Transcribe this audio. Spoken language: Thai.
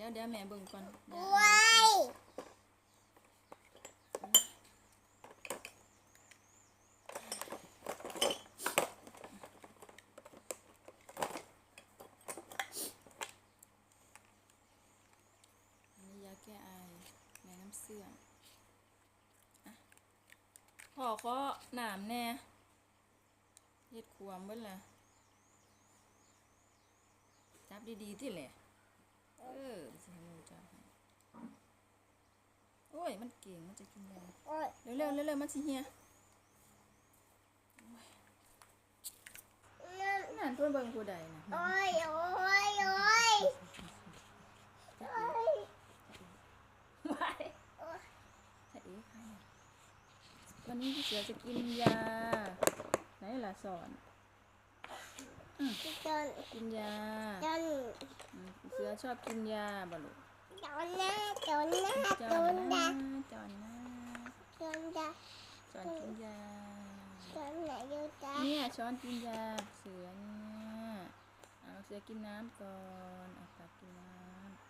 เดี๋ยวแม่เบิ่งก่อนเดี๋ยวว้ายอันนี้ยาแก้ไอแม่น้ำเสื่อมอะพ่อขอหนามแน่เฮ็ดความเบิ่นล่ะจับดีๆที่แหละ เออสิให้หนูจับให้โอ้ย มันเก่ง มันจะกินยาโอ้ยเร็วๆเร็วๆมันสิเฮียนั่นนั่นเพื่อนเบิ่งผู้ใดนะโอ้ยโอ้ยโอ้ยโอ้ยว้ายใช่เอ๊ะใครอะวันนี้พี่เสือจะกินยา ไหนล่ะสอนจนกินยาจนอืมพี่เสือ ชอบกินยาบ่ลูกจนนะจนนะจจอนนนะนะจอนนะจนนะจอนกินยาจนไหนอยู่จ้าเนี่ยช้อนกินยาเสือเนี่ยเอาเสือกินน้ำก่อนเอาตักกินน้ำ